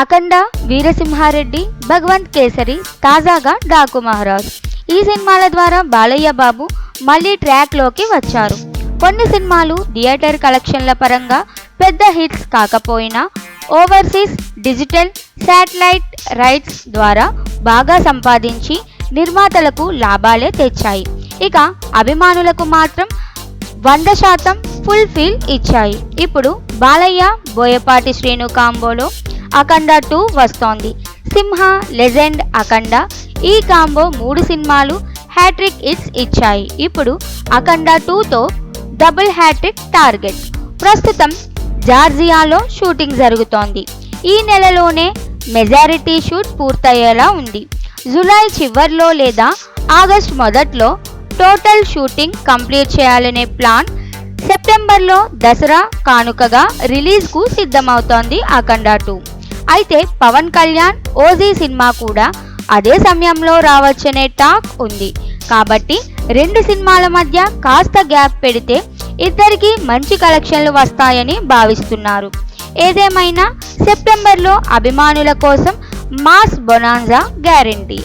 అఖండ వీరసింహారెడ్డి భగవంత్ కేసరి తాజాగా డాకు మహారాజ్. ఈ సినిమాల ద్వారా బాలయ్య బాబు మళ్ళీ ట్రాక్లోకి వచ్చారు. కొన్ని సినిమాలు థియేటర్ కలెక్షన్ల పరంగా పెద్ద హిట్స్ కాకపోయినా ఓవర్సీస్ డిజిటల్ శాటిలైట్ రైట్స్ ద్వారా బాగా సంపాదించి నిర్మాతలకు లాభాలే తెచ్చాయి. ఇక అభిమానులకు మాత్రం వంద శాతం ఫుల్ ఫీల్ ఇచ్చాయి. ఇప్పుడు బాలయ్య బోయపాటి శ్రీను కాంబోలో అఖండ టూ వస్తోంది. సింహ లెజెండ్ అఖండ. ఈ కాంబో మూడు సినిమాలు హ్యాట్రిక్ ఇట్స్ ఇచ్చాయి. ఇప్పుడు అఖండ టూతో డబుల్ హ్యాట్రిక్ టార్గెట్. ప్రస్తుతం జార్జియాలో షూటింగ్ జరుగుతోంది. ఈ నెలలోనే మెజారిటీ షూట్ పూర్తయ్యేలా ఉంది. జూలై చివర్లో లేదా ఆగస్ట్ మొదట్లో టోటల్ షూటింగ్ కంప్లీట్ చేయాలనే ప్లాన్ సెప్టెంబర్లో దసరా కానుకగా రిలీజ్కు సిద్ధమవుతోంది అఖండ టూ. అయితే పవన్ కళ్యాణ్ ఓజీ సినిమా కూడా అదే సమయంలో రావచ్చనే టాక్ ఉంది. కాబట్టి రెండు సినిమాల మధ్య కాస్త గ్యాప్ పెడితే ఇద్దరికి మంచి కలెక్షన్లు వస్తాయని భావిస్తున్నారు. ఏదేమైనా సెప్టెంబర్లో అభిమానుల కోసం మాస్ బొనాన్జా గ్యారంటీ.